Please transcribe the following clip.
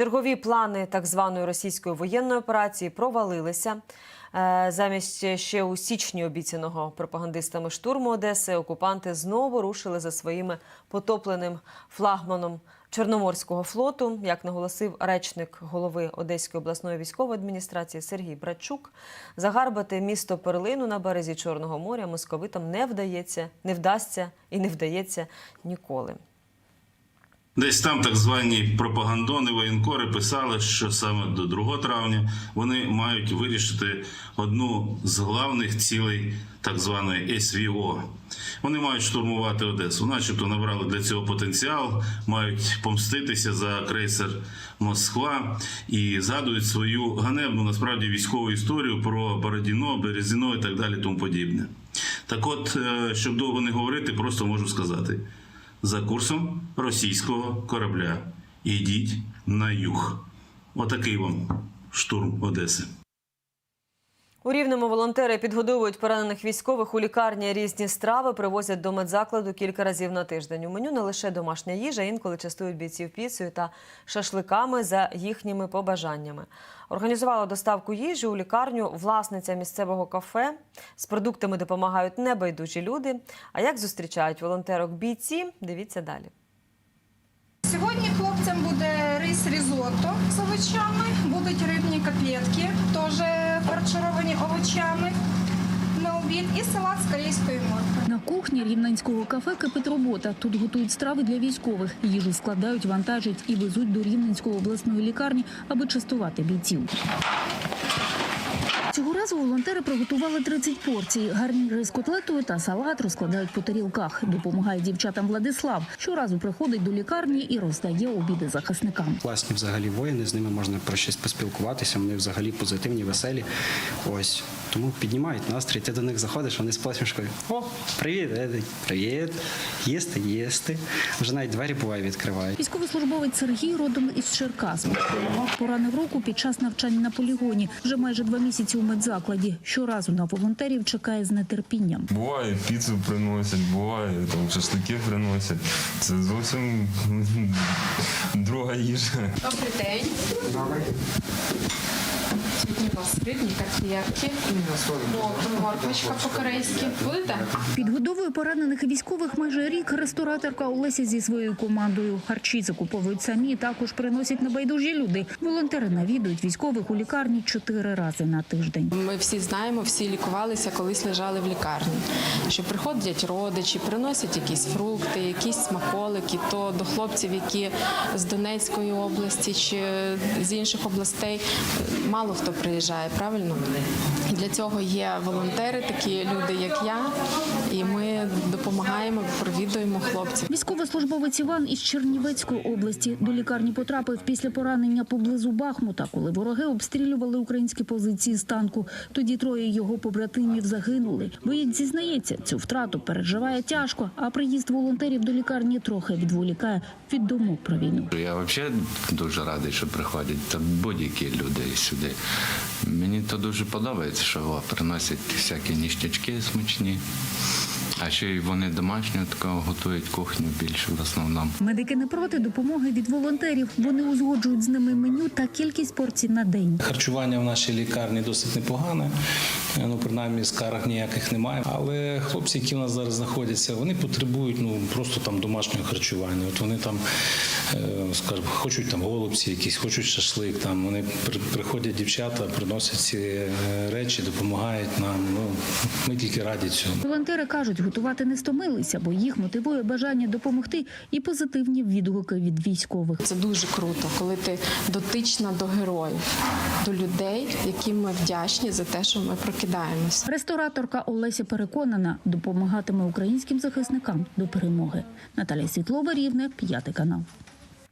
Чергові плани так званої російської воєнної операції провалилися. Е, Замість ще у січні обіцяного пропагандистами штурму Одеси окупанти знову рушили за своїми потопленим флагманом Чорноморського флоту. Як наголосив речник голови Одеської обласної військової адміністрації Сергій Братчук, загарбати місто Перлину на березі Чорного моря московитам не вдається, не вдасться і не вдається ніколи. Десь там так звані пропагандони, воєнкори писали, що саме до 2 травня вони мають вирішити одну з главних цілей так званої СВО. Вони мають штурмувати Одесу, начебто набрали для цього потенціал, мають помститися за крейсер Москва і згадують свою ганебну насправді військову історію про Бородіно, Березіно і так далі, тому подібне. Так от, е, щоб довго не говорити, просто можу сказати за курсом російського корабля. Ідіть на юг. Отакий вам штурм Одеси. У Рівному волонтери підгодовують поранених військових у лікарні різні страви, привозять до медзакладу кілька разів на тиждень. У меню не лише домашня їжа, інколи частують бійців піцею та шашликами за їхніми побажаннями. Організувала доставку їжі у лікарню власниця місцевого кафе. З продуктами допомагають небайдужі люди. А як зустрічають волонтерок бійці? Дивіться далі. Рис різотто з овочами, будуть рибні котлетки, теж фаршировані овочами на обід і салат з корейської моркви. На кухні рівненського кафе кипить робота. Тут готують страви для військових. Їжу складають, вантажать і везуть до Рівненської обласної лікарні, аби частувати бійців. Цього разу волонтери приготували 30 порцій. Гарніри з котлетою та салат розкладають по тарілках. Допомагає дівчатам Владислав. Щоразу приходить до лікарні і роздає обіди захисникам. Класні взагалі воїни, з ними можна про щось поспілкуватися. Вони взагалі позитивні, веселі. Ось тому піднімають настрій. Ти до них заходиш, вони з посмішкою. О, привіт, Едик, привіт. Їсти, їсти. Вже навіть двері буває відкривають. Військовослужбовець Сергій родом із Черкас. Поранив руку під час навчання на полігоні. Вже майже два місяці у медзакладі. Щоразу на волонтерів чекає з нетерпінням. Буває, піцу приносять, буває, там шашлики приносять. Це зовсім друга їжа. Добрий день. Сьогодні у вас рибні котлетки, Мор- морквочка по-корейськи. Будете? Підгодовує поранених військових майже рік рестораторка Олеся зі своєю командою. Харчі закуповують самі, також приносять небайдужі люди. Волонтери навідують військових у лікарні чотири рази на тиждень. Ми всі знаємо, всі лікувалися, колись лежали в лікарні. Що приходять родичі, приносять якісь фрукти, якісь смаколики, то до хлопців, які з Донецької області чи з інших областей, мало хто приїжджає, правильно? І для цього є волонтери, такі люди, як я, і ми допомагаємо, провідуємо хлопців. Військовослужбовець Іван із Чернівецької області до лікарні потрапив після поранення поблизу Бахмута, коли вороги обстрілювали українські позиції з танку. Тоді троє його побратимів загинули. Боєць зізнається, цю втрату переживає тяжко, а приїзд волонтерів до лікарні трохи відволікає від думок про війну. Я взагалі дуже радий, що приходять там будь-які люди сюди. Мені то дуже подобається, що приносять всякі ніштячки смачні. А ще й вони домашню такого готують кухню більше в основному. Медики не проти допомоги від волонтерів. Вони узгоджують з ними меню та кількість порцій на день. Харчування в нашій лікарні досить непогане. Е, Ну, принаймні, скарг ніяких немає. Але хлопці, які у нас зараз знаходяться, вони потребують ну просто там домашнього харчування. От вони там, е, скажімо, хочуть там голубці, якісь, хочуть шашлик. Там вони при- приходять дівчата, приносять ці е, речі, допомагають нам. Ну ми тільки раді цьому. Волонтери кажуть, готувати не стомилися, бо їх мотивує бажання допомогти і позитивні відгуки від військових. Це дуже круто, коли ти дотична до героїв, до людей, яким ми вдячні за те, що ми прокидаємось. Рестораторка Олеся переконана, допомагатиме українським захисникам до перемоги. Наталія Світлова, Рівне, п'ятий канал.